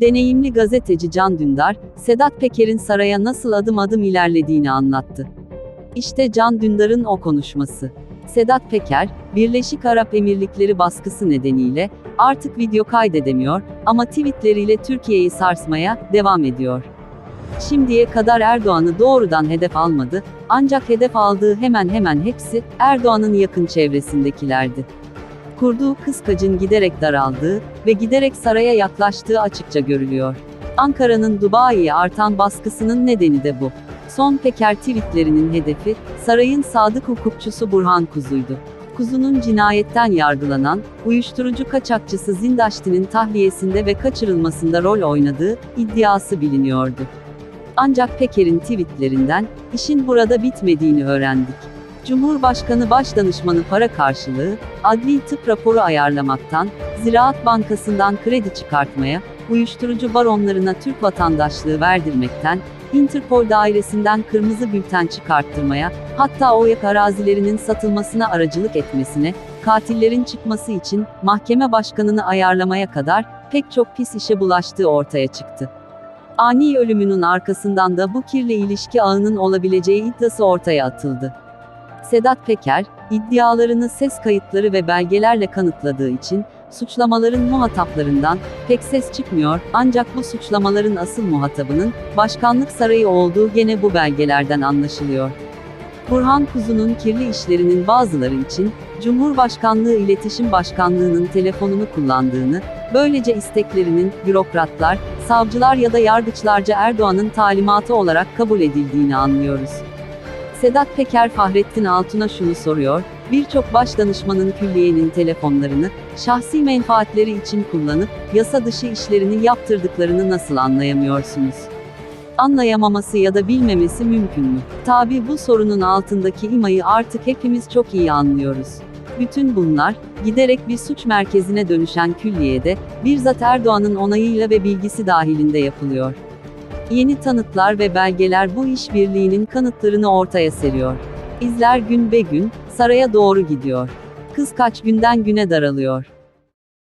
Deneyimli gazeteci Can Dündar, Sedat Peker'in saraya nasıl adım adım ilerlediğini anlattı. İşte Can Dündar'ın o konuşması. Sedat Peker, Birleşik Arap Emirlikleri baskısı nedeniyle artık video kaydedemiyor ama tweetleriyle Türkiye'yi sarsmaya devam ediyor. Şimdiye kadar Erdoğan'ı doğrudan hedef almadı, ancak hedef aldığı hemen hemen hepsi Erdoğan'ın yakın çevresindekilerdi. Kurduğu kıskacın giderek daraldığı ve giderek saraya yaklaştığı açıkça görülüyor. Ankara'nın Dubai'ye artan baskısının nedeni de bu. Son Peker tweetlerinin hedefi, sarayın sadık hukukçusu Burhan Kuzu'ydu. Kuzu'nun cinayetten yargılanan, uyuşturucu kaçakçısı Zindaşti'nin tahliyesinde ve kaçırılmasında rol oynadığı iddiası biliniyordu. Ancak Peker'in tweetlerinden, işin burada bitmediğini öğrendik. Cumhurbaşkanı Başdanışmanı para karşılığı, adli tıp raporu ayarlamaktan, Ziraat Bankası'ndan kredi çıkartmaya, uyuşturucu baronlarına Türk vatandaşlığı verdirmekten, Interpol dairesinden kırmızı bülten çıkarttırmaya, hatta OYAK arazilerinin satılmasına aracılık etmesine, katillerin çıkması için mahkeme başkanını ayarlamaya kadar pek çok pis işe bulaştığı ortaya çıktı. Ani ölümünün arkasından da bu kirli ilişki ağının olabileceği iddiası ortaya atıldı. Sedat Peker, iddialarını ses kayıtları ve belgelerle kanıtladığı için, suçlamaların muhataplarından pek ses çıkmıyor, ancak bu suçlamaların asıl muhatabının, başkanlık sarayı olduğu gene bu belgelerden anlaşılıyor. Burhan Kuzu'nun kirli işlerinin bazıları için, Cumhurbaşkanlığı İletişim Başkanlığı'nın telefonunu kullandığını, böylece isteklerinin, bürokratlar, savcılar ya da yargıçlarca Erdoğan'ın talimatı olarak kabul edildiğini anlıyoruz. Sedat Peker Fahrettin Altun'a şunu soruyor, birçok baş danışmanın külliyenin telefonlarını, şahsi menfaatleri için kullanıp, yasa dışı işlerini yaptırdıklarını nasıl anlayamıyorsunuz? Anlayamaması ya da bilmemesi mümkün mü? Tabi bu sorunun altındaki imayı artık hepimiz çok iyi anlıyoruz. Bütün bunlar, giderek bir suç merkezine dönüşen külliyede, bizzat Erdoğan'ın onayıyla ve bilgisi dahilinde yapılıyor. Yeni tanıtlar ve belgeler bu işbirliğinin kanıtlarını ortaya seriyor. İzler gün be gün, saraya doğru gidiyor. Kız kaç günden güne daralıyor.